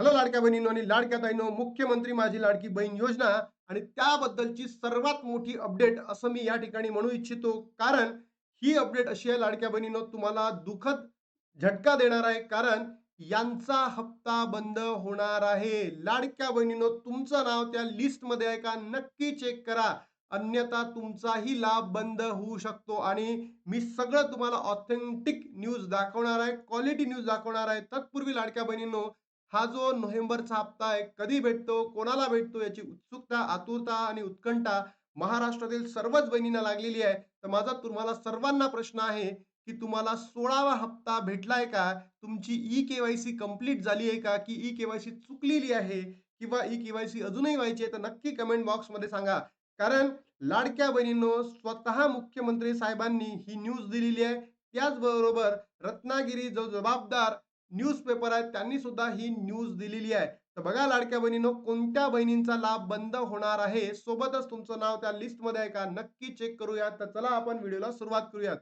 Hello लाडक्या बहिणींनो आणि लाडक्या ताईनो मुख्यमंत्री माझी लाडकी बहीण योजना आणि त्याबद्दलची सर्वात मोठी अपडेट असं मी या ठिकाणी म्हणू इच्छितो. कारण ही अपडेट अशी आहे लाडक्या बहिणीनो तुम्हाला दुखद झटका देणार आहे. कारण यांचा हप्ता बंद होणार आहे. लाडक्या बहिणीनो तुमचं नाव त्या लिस्टमध्ये आहे का? नक्की चेक करा. अन्यथा तुमचाही लाभ बंद होऊ शकतो आणि मी सगळं तुम्हाला ऑथेंटिक न्यूज दाखवणार आहे. क्वालिटी न्यूज दाखवणार आहे. तत्पूर्वी लाडक्या बहिणींनो हा जो नोव्हेंबरचा हप्ता आहे कधी भेटतो कोणाला भेटतो याची उत्सुकता आतुरता आणि उत्कंठा महाराष्ट्रातील सर्वच बहिणींना लागलेली आहे. तर माझा तुम्हाला सर्वांना प्रश्न आहे की तुम्हाला सोळावा हप्ता भेटलाय का? तुमची ई केवायसी कंप्लीट झाली आहे का? की ई केवायसी चुकलेली आहे? किंवा ई केवायसी अजूनही व्हायची आहे तर नक्की कमेंट बॉक्समध्ये सांगा. कारण लाडक्या बहिणींनो स्वतः मुख्यमंत्री साहेबांनी ही न्यूज दिलेली आहे. त्याचबरोबर रत्नागिरी जो जबाबदार न्यूजपेपर आहेत त्यांनी सुद्धा ही न्यूज दिलेली आहे. तर बघा लाडक्या बहिणीनो कोणत्या बहिणींचा लाभ बंद होणार आहे? सोबतच तुमचं नाव त्या लिस्टमध्ये आहे का? नक्की चेक करूयात. तर चला आपण व्हिडिओला सुरुवात करूयात.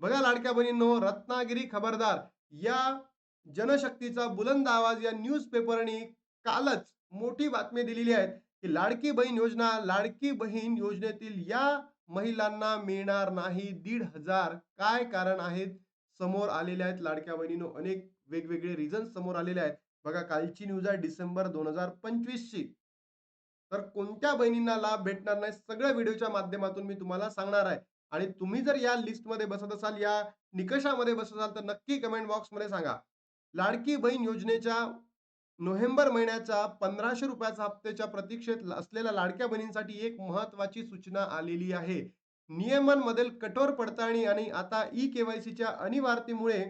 बघा लाडक्या बहिणींनो रत्नागिरी खबरदार. या जनशक्तीचा बुलंद आवाज या न्यूजपेपरनी कालच मोठी बातमी दिलेली आहे की लाडकी बहीण योजना लाडकी बहीण योजनेतील या महिलांना मिळणार नाही. दीड हजार काय कारण आहेत? समोर आलेले आहेत लाडक्या बहिणीनो अनेक वेगवेगळे रिझन समोर आलेले आहेत. बघा कालची न्यूज आहे डिसेंबर दोन हजार पंचवीस ची तर कोणत्या बहिणींना लाभ भेटणार नाही सगळ्या व्हिडिओच्या माध्यमातून मी तुम्हाला सांगणार आहे. आणि तुम्ही जर या लिस्टमध्ये बसत असाल या निकषामध्ये बसत असाल तर नक्की कमेंट बॉक्समध्ये सांगा. लाडकी बहीण योजनेच्या नोव्हेंबर महिन्याच्या पंधराशे रुपयाचा हप्त्याच्या प्रतीक्षेत असलेल्या लाडक्या बहिणींसाठी एक महत्वाची सूचना आलेली आहे. नियमांमधील कठोर पडताळणी आणि आता ई केवायसीच्या अनिवार्यतेमुळे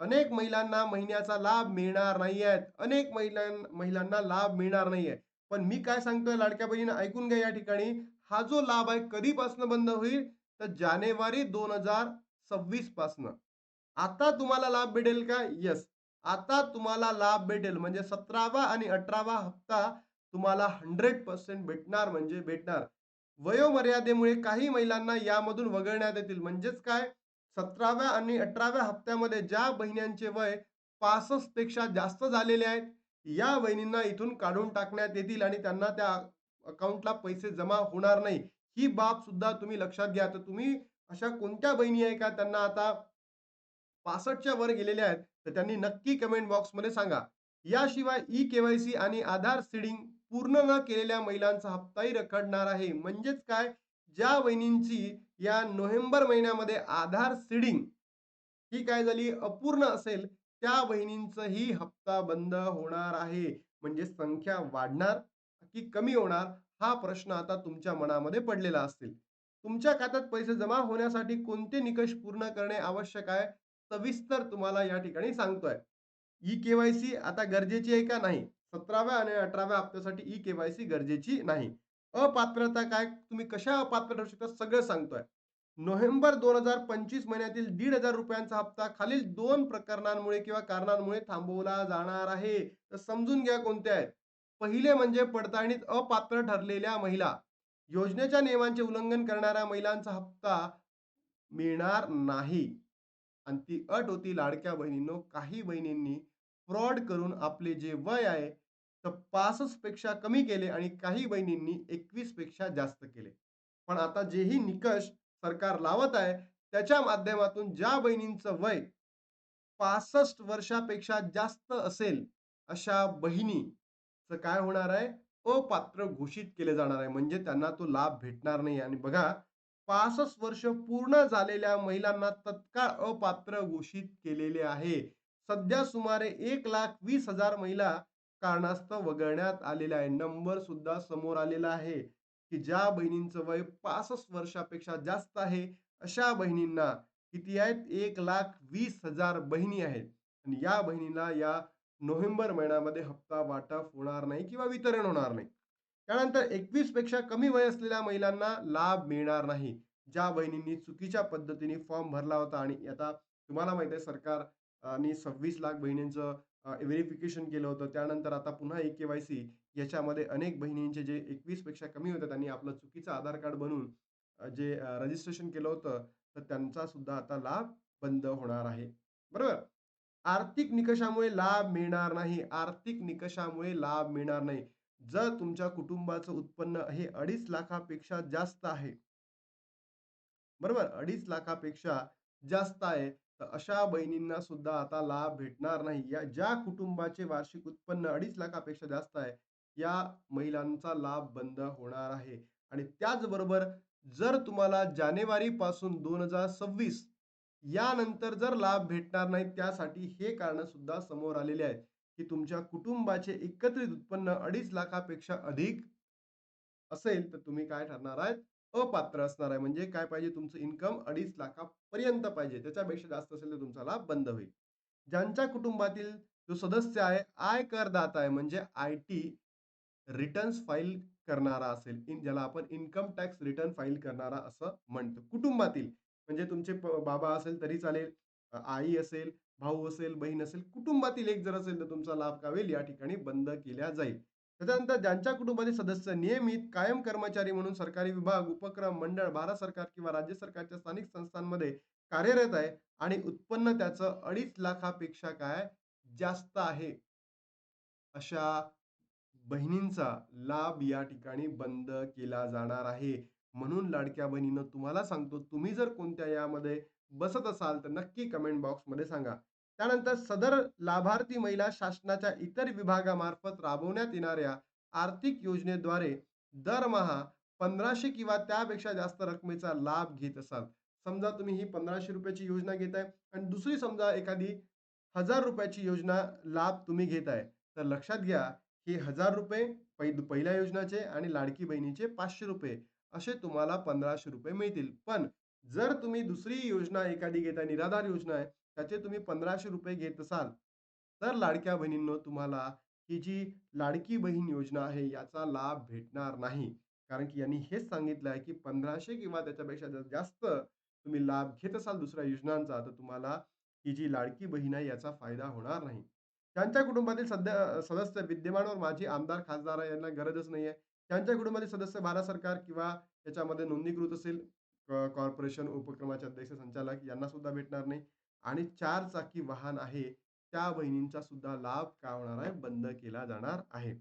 अनेक महिलांना महिन्याचा लाभ मिळणार नाही आहेत अनेक महिलां महिलांना लाभ मिळणार नाहीये पण मी काय सांगतोय लाडक्या बहिणीनं ऐकून घ्या या ठिकाणी. हा जो लाभ आहे कधीपासून बंद होईल? तर जानेवारी दोन हजार सव्वीस पासनं. आता तुम्हाला लाभ भेटेल का? येस आता तुम्हाला लाभ भेटेल. म्हणजे सतरावा आणि अठरावा हप्ता तुम्हाला हंड्रेड पर्सेंट भेटणार म्हणजे भेटणार. वयोमर्यादेमुळे काही महिलांना यामधून वगळण्यात येतील. म्हणजेच काय? सतराव्या आणि अठराव्या हप्त्यामध्ये ज्या बहिण्यांचे वय पासष्टपेक्षा जास्त झालेले आहेत या बहिणींना इथून काढून टाकण्यात येतील आणि त्यांना त्या अकाउंटला पैसे जमा होणार नाही. ही बाब सुद्धा तुम्ही लक्षात घ्या. तर तुम्ही अशा कोणत्या बहिणी आहे का? त्यांना आता पासष्टच्या वर गेलेल्या आहेत तर त्यांनी नक्की कमेंट बॉक्समध्ये सांगा. याशिवाय ई केवायसी आणि आधार सीडिंग पूर्ण न केलेल्या महिलांचा हप्ताही रखडणार आहे. म्हणजेच काय? ज्या वहिनींची या नोव्हेंबर महिन्यामध्ये आधार सीडिंग ही काय झाली अपूर्ण असेल त्या बहिणींचाही हप्ता बंद होणार आहे. म्हणजे संख्या वाढणार की कमी होणार हा प्रश्न आता तुमच्या मनामध्ये पडलेला असेल. तुमच्या खात्यात पैसे जमा होण्यासाठी कोणते निकष पूर्ण करणे आवश्यक आहे सविस्तर तुम्हाला या ठिकाणी सांगतोय. ई केवायसी आता गरजेची आहे का नाही? सतराव्या आणि अठराव्या हप्त्यासाठी ई केवायसी गरजेची नाही. अपात्रता काय? तुम्ही कशा अपात्र ठरू शकता? सगळं सांगतोय. नोव्हेंबर दोन हजार पंचवीस महिन्यातील दीड हजार रुपयांचा हप्ता खालील दोन प्रकरणांमुळे किंवा कारणांमुळे थांबवला जाणार आहे. तर समजून घ्या कोणत्या आहेत. पहिले म्हणजे पडताळणीत अपात्र ठरलेल्या महिला. योजनेच्या नियमांचे उल्लंघन करणाऱ्या महिलांचा हप्ता मिळणार नाही. आणि ती अट होती लाडक्या बहिणींनो काही बहिणींनी फ्रॉड करून आपले जे वय आहे तर पासष्टपेक्षा कमी केले आणि काही बहिणींनी एकवीसपेक्षा जास्त केले. पण आता जेही निकष सरकार लावत आहे त्याच्या माध्यमातून ज्या बहिणींचं वय पासष्ट वर्षापेक्षा जास्त असेल अशा बहिणीचं काय होणार आहे? अपात्र घोषित केले जाणार आहे. म्हणजे त्यांना तो लाभ भेटणार नाही. आणि बघा पासष्ट वर्ष पूर्ण झालेल्या महिलांना तत्काळ अपात्र घोषित केलेले आहे. सध्या सुमारे एक लाख वीस हजार महिला कारणास्तव वगळण्यात आलेला आहे. नंबर सुद्धा समोर आलेला आहे की ज्या बहिणींचं वय पासष्ट वर्षापेक्षा जास्त आहे अशा बहिणींना किती आहेत? एक लाख वीस हजार बहिणी आहेत. आणि या बहिणीला या नोव्हेंबर महिन्यामध्ये हप्ता वाटप होणार नाही किंवा वितरण होणार नाही. त्यानंतर एकवीसपेक्षा कमी वय असलेल्या महिलांना लाभ मिळणार नाही. ज्या बहिणींनी चुकीच्या पद्धतीने फॉर्म भरला होता आणि आता तुम्हाला माहीत आहे सरकार आणि सव्वीस लाख बहिणींचं व्हेरिफिकेशन केलं होतं त्यानंतर आता पुन्हा एक के वाय सी याच्यामध्ये अनेक बहिणींचे जे एकवीसपेक्षा कमी होतं त्यांनी आपलं चुकीचं आधार कार्ड बनवून जे रजिस्ट्रेशन केलं होतं तर त्यांचा सुद्धा आता लाभ बंद होणार आहे बरोबर आर्थिक निकषामुळे लाभ मिळणार नाही. आर्थिक निकषामुळे लाभ मिळणार नाही. जर तुमच्या कुटुंबाचं उत्पन्न हे 2.5 लाखापेक्षा जास्त आहे बरोबर? 2.5 लाखापेक्षा जास्त आहे. तर अशा बहिणींना सुद्धा आता लाभ भेटणार नाही. या ज्या कुटुंबाचे वार्षिक उत्पन्न 2.5 लाखापेक्षा जास्त आहे, या महिलांचा लाभ बंद होणार आहे. आणि त्याचबरोबर जर तुम्हाला जानेवारीपासून 2026 यानंतर जर लाभ भेटणार नाही, त्यासाठी हे कारण सुद्धा समोर आलेली आहेत, की तुमच्या कुटुंबाचे एकत्रित उत्पन्न 2.5 लाखापेक्षा अधिक असेल, तर तुम्ही काय ठरणार आहेत? अपात्र असणार आहे. म्हणजे काय पाहिजे तुमचं इन्कम 2.5 लाखापर्यंत पाहिजे. त्याच्यापेक्षा जास्त असेल तर तुमचा लाभ बंद होईल. ज्यांच्या कुटुंबातील जो सदस्य आहे, आय करदाता आहे म्हणजे आय-टी रिटर्न्स फाईल करणारा असेल, इन ज्याला आपण इन्कम टॅक्स रिटर्न फाईल करणारा असं म्हणतो. कुटुंबातील म्हणजे तुमचे बाबा असेल तरी चालेल, आई असेल, भाऊ असेल, बहीण असेल, कुटुंबातील एक जर असेल तर तुमचा लाभ कावेल होईल? या ठिकाणी बंद केला जाईल. त्याच्यानंतर ज्यांच्या कुटुंबातील सदस्य नियमित कायम कर्मचारी म्हणून सरकारी विभाग, उपक्रम, मंडळ, भारत सरकार किंवा राज्य सरकारच्या स्थानिक संस्थांमध्ये कार्यरत आहे आणि उत्पन्न त्याचं 2.5 लाखापेक्षा काय जास्त आहे. अशा बहिणींचा लाभ या ठिकाणी बंद केला जाणार आहे. म्हणून लाडक्या बहिणीनं तुम्हाला सांगतो, तुम्ही जर कोणत्या यामध्ये बसत असाल, तर नक्की कमेंट बॉक्समध्ये सांगा. त्यानंतर सदर लाभार्थी महिला शासनाच्या इतर विभागामार्फत राबवण्यात येणाऱ्या आर्थिक योजनेद्वारे दरमहा पंधराशे किंवा त्यापेक्षा जास्त रकमेचा लाभ घेत असाल. समजा तुम्ही ही ₹1500 ची योजना घेताय आणि दुसरी समजा एखादी हजार रुपयाची योजना लाभ तुम्ही घेताय. तर लक्षात घ्या, हे ₹1000 पै पहिल्या योजनाचे आणि लाडकी बहिणीचे ₹500 असे तुम्हाला ₹1500 मिळतील. पण जर तुम्ही दुसरी योजना एखादी घेताय, निराधार योजना आहे, त्याचे तुम्ही ₹1500 घेत असाल, तर लाडक्या बहिणींनो तुम्हाला ही जी लाडकी बहीण योजना आहे, याचा लाभ भेटणार नाही. कारण की यांनी हेच सांगितलं आहे, की पंधराशे किंवा त्याच्यापेक्षा जर जास्त तुम्ही लाभ घेत असाल दुसऱ्या योजनांचा, तर तुम्हाला ही जी लाडकी बहीण आहे, याचा फायदा होणार नाही. त्यांच्या कुटुंबातील सध्या सदस्य विद्यमान व माजी आमदार, खासदार यांना गरजच नाही आहे त्यांच्या कुटुंबातील सदस्य भारत सरकार किंवा त्याच्यामध्ये नोंदणीकृत असेल, कॉर्पोरेशन, उपक्रमाचे अध्यक्ष, संचालक यांना सुद्धा भेटणार नाही. आणि चार चाकी वाहन आहे, त्या बहिणींचा सुद्धा लाभ काय होणार आहे? बंद केला जाणार आहे.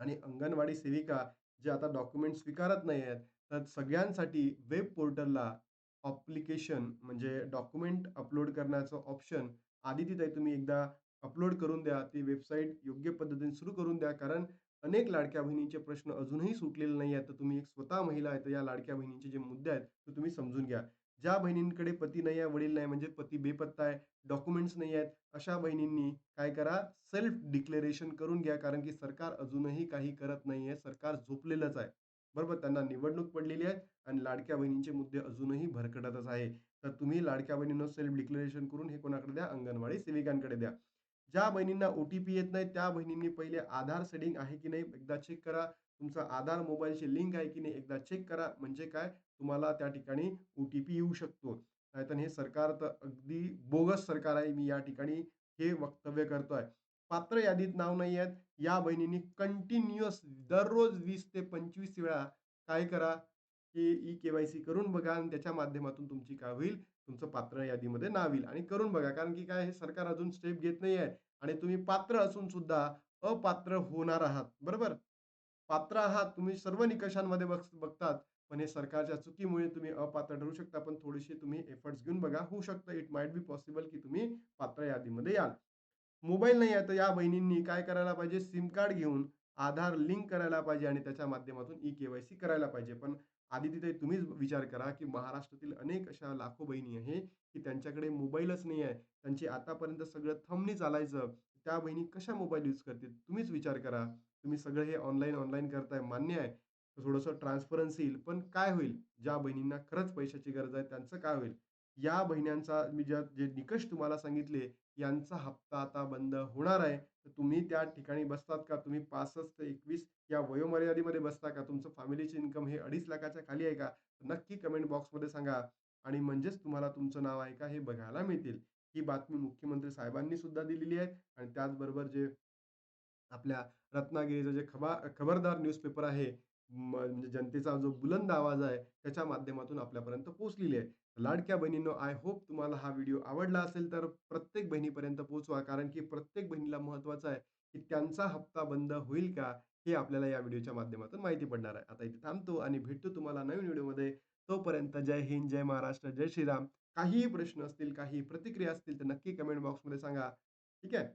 आणि अंगणवाडी सेविका जे आता डॉक्युमेंट स्वीकारत नाही आहेत, तर सगळ्यांसाठी वेब पोर्टलला ऑप्लिकेशन म्हणजे डॉक्युमेंट अपलोड करण्याचं ऑप्शन आदितीताई तुम्ही एकदा अपलोड करून द्या. ती वेबसाईट योग्य पद्धतीने सुरू करून द्या. कारण अनेक लाडक्या बहिणींचे प्रश्न अजूनही सुटलेले नाही आहेत. तर तुम्ही एक स्वतः महिला आहे, तर या लाडक्या बहिणींचे जे मुद्दे आहेत, ते तुम्ही समजून घ्या. ज्या बहिणींकडे पती नाही आहे, वडील नाही म्हणजे पती बेपत्ता आहे, डॉक्युमेंट्स नाही आहेत, अशा बहिणींनी काय करा, सेल्फ डिक्लेरेशन करून घ्या. कारण की सरकार अजूनही काही करत नाही आहे सरकार झोपलेलंच आहे. बरोबर? त्यांना निवडणूक पडलेली आहे आणि लाडक्या बहिणींचे मुद्दे अजूनही भरकटतच आहे. तर तुम्ही लाडक्या बहिणींना सेल्फ डिक्लेरेशन करून हे कोणाकडे द्या? अंगणवाडी सेविकांकडे द्या. ज्या बहिणींना ओ-टी-पी येत नाही, त्या बहिणींनी पहिले आधार सेडिंग आहे की नाही एकदा चेक करा. तुमचा आधार मोबाईलशी लिंक आहे की नाही एकदा चेक करा. म्हणजे काय? तुम्हाला त्या ठिकाणी ओ-टी-पी येऊ शकतो. नाहीतर हे सरकार तर अगदी बोगस सरकार आहे. मी या ठिकाणी हे वक्तव्य करतोय. पात्र यादीत नाव नाही आहेत, या बहिणींनी कंटिन्युअस दररोज वीस ते 25 वेळा काय करा, की ई-के-वाय-सी करून बघा आणि त्याच्या माध्यमातून तुमची काय होईल, तुमचं पात्र यादीमध्ये नाव येईल आणि करून बघा. कारण की काय हे सरकार अजून स्टेप घेत नाही आहे आणि तुम्ही पात्र असून सुद्धा अपात्र होणार आहात. बरोबर? पात्र आहात, तुम्ही सर्व निकषांमध्ये बघ बघतात, पण हे सरकारच्या चुकीमुळे तुम्ही अपात्र ठरू शकता. पण थोडीशी तुम्ही एफर्ट्स घेऊन बघा. होऊ शकतं इट माइट बी पॉसिबल की तुम्ही पात्र यादीमध्ये याल. मोबाईल नाही आहे, तर या बहिणींनी काय करायला पाहिजे? सिम कार्ड घेऊन आधार लिंक करायला पाहिजे आणि त्याच्या माध्यमातून ई-के-वाय-सी करायला पाहिजे. पण आधी तिथे तुम्हीच विचार करा, की महाराष्ट्रातील अनेक अशा लाखो बहिणी आहे, की त्यांच्याकडे मोबाईलच नाही आहे. त्यांची आतापर्यंत सगळं थंबनी चालायचं. त्या बहिणी कशा मोबाईल यूज करतील? तुम्हीच विचार करा. तुम्ही सगळं हे ऑनलाईन, ऑनलाईन करताय मान्य आहे. थोडंसं ट्रान्सपरन्सी येईल. पण काय होईल? ज्या बहिणींना खरंच पैशाची गरज आहे, त्यांचं काय होईल? या बहिण्यांचा मी ज्या जे निकष तुम्हाला सांगितले, यांचा हप्ता आता बंद होणार आहे. तर तुम्ही त्या ठिकाणी बसतात का? तुम्ही 65 ते 21 या वयोमर्यादेमध्ये बसता का? तुमचं फॅमिलीची इन्कम हे 2.5 लाखाच्या खाली आहे का? नक्की कमेंट बॉक्समध्ये सांगा आणि म्हणजेच तुम्हाला तुमचं नाव आहे का? हे बघायला मिळतील. ही बातमी मुख्यमंत्री साहेबांनी सुद्धा दिलेली आहे आणि त्याचबरोबर जे आपल्या रत्नागिरीचं जे खबा खबरदार न्यूजपेपर आहे, म्हणजे जनतेचा जो बुलंद आवाज आहे, त्याच्या माध्यमातून आपल्यापर्यंत पोहोचलेली आहे. लाडक्या बहिणींनो, आय होप तुम्हाला हा व्हिडिओ आवडला असेल, तर प्रत्येक बहिणीपर्यंत पोहोचवा. कारण की प्रत्येक बहिणीला महत्त्वाचं आहे, की त्यांचा हप्ता बंद होईल का? हे आपल्याला या व्हिडिओच्या माध्यमातून माहिती पडणार आहे. आता इथे थांबतो आणि भेटतो तुम्हाला नवीन व्हिडिओमध्ये. तोपर्यंत जय हिंद, जय महाराष्ट्र, जय श्रीराम. काहीही प्रश्न असतील, काही प्रतिक्रिया असतील, तर नक्की कमेंट बॉक्समध्ये सांगा. ठीक आहे?